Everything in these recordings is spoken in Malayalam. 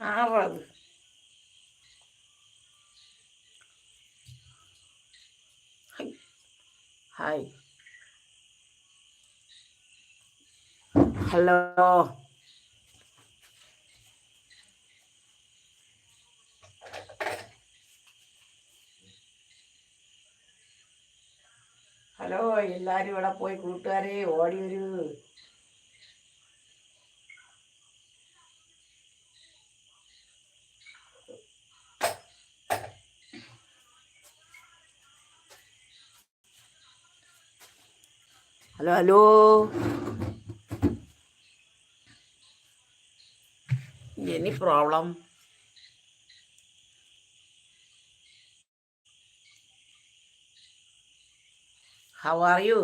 ആറത് ഹായ് ഹലോ. ഹലോ എല്ലാരും ഇവിടെ പോയി കൂട്ടുകാരെ ഓടി hello hello any problem how are you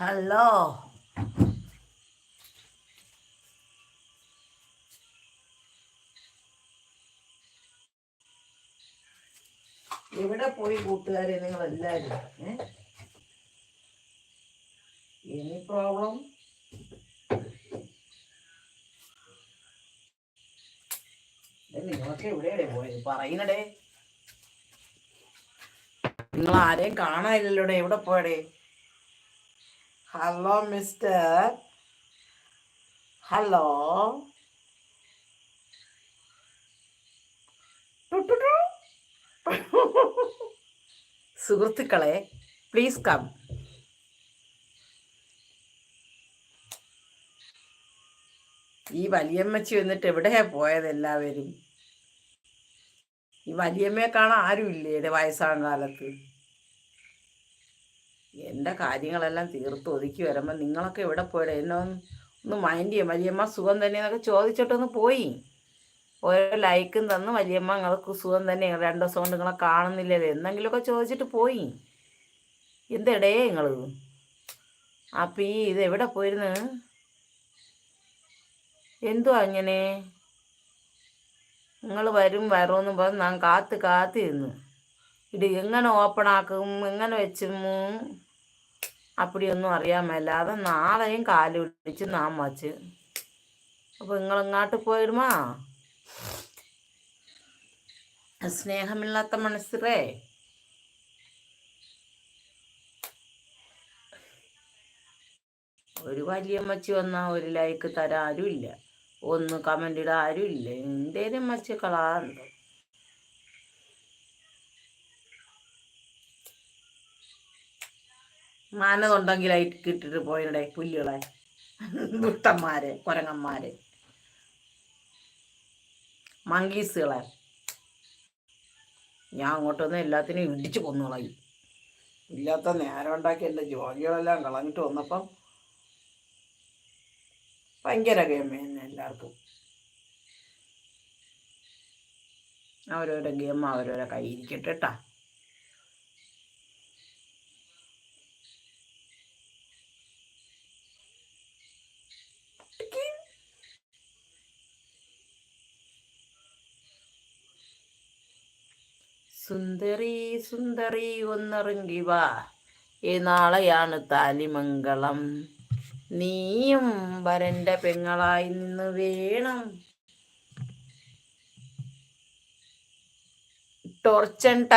hello എവിടെ പോയി കൂട്ടുകാരെ നിങ്ങൾ എല്ലാവരും എനി പ്രോബ്ലം നിങ്ങളൊക്കെ എവിടെയാണ് പോയത്? പറയുന്നടേ നിങ്ങൾ ആരെയും കാണാനില്ലല്ലോടെ എവിടെ പോയടേ? ഹലോ മിസ്റ്റർ ഹലോ സുഹൃത്തുക്കളെ പ്ലീസ് കം ഈ വലിയമ്മച്ചി വന്നിട്ട് എവിടെയാ പോയത് എല്ലാവരും? ഈ വലിയമ്മയെ കാണാൻ ആരുമില്ലേ? വയസ്സാണ് കാലത്ത്. എന്റെ കാര്യങ്ങളെല്ലാം തീർത്ത് ഒതുക്കി വരുമ്പോൾ നിങ്ങളൊക്കെ എവിടെ പോയത്? എന്നെ ഒന്ന് ഒന്ന് മൈൻഡ് ചെയ്യാം. വലിയമ്മ സുഖം തന്നെയെന്നൊക്കെ ചോദിച്ചിട്ടൊന്ന് പോയി. ഓരോ ലൈക്കും തന്ന് വലിയമ്മ നിങ്ങൾക്ക് സുഖം തന്നെ. രണ്ട് ദിവസം കൊണ്ട് നിങ്ങളെ കാണുന്നില്ലല്ലോ. എന്തെങ്കിലുമൊക്കെ ചോദിച്ചിട്ട് പോയി. എന്തെടേ നിങ്ങൾ അപ്പം ഈ ഇത് എവിടെ പോയിരുന്നു? എന്തുവാ അങ്ങനെ നിങ്ങൾ വരും വരുമെന്ന് പറഞ്ഞ് ഞാൻ കാത്ത് കാത്തിരുന്നു. ഇത് എങ്ങനെ ഓപ്പൺ ആക്കും എങ്ങനെ വെച്ചു അപ്പടിയൊന്നും അറിയാൻ മേലാതെ നാളെയും കാൽ പിടിച്ച് നാം വച്ച് അപ്പോൾ നിങ്ങളെങ്ങാട്ട് പോയിടുമാ സ്നേഹമില്ലാത്ത മനസ്സിലേ ഒരു വലിയ മച്ചി വന്നാൽ ഒരു ലൈക്ക് തരാൻ ആരുമില്ല ഒന്ന് കമന്റ് ഇടാൻ ആരുമില്ല എന്തേലും മച്ചി കളാറുണ്ടോ? മാനതുണ്ടെങ്കിൽ കിട്ടിട്ട് പോയിടേ പുല്ലുകളെ. ദുഷ്ടന്മാരെ കുരങ്ങന്മാരെ. മങ്കീസുകളെ. ഞാൻ അങ്ങോട്ട് വന്ന് എല്ലാത്തിനും ഇടിച്ച് കൊന്നുകളയും ഇല്ലാത്ത നേരം ഉണ്ടാക്കി എന്റെ ജോലികളെല്ലാം കളഞ്ഞിട്ട് വന്നപ്പം ഭയങ്കര ഗെയിം എല്ലാവർക്കും. അവരോരോ ഗെയിം അവരോരോ കയ്യിരിക്കട്ടെ കേട്ടാ സുന്ദരി സുന്ദരി ഒന്നിറങ്ങി വാ. ഈ നാളെയാണ് താലിമംഗളം. നീയും വരന്റെ പെങ്ങളായി നിന്ന് വേണം. ടോർച്ചൻ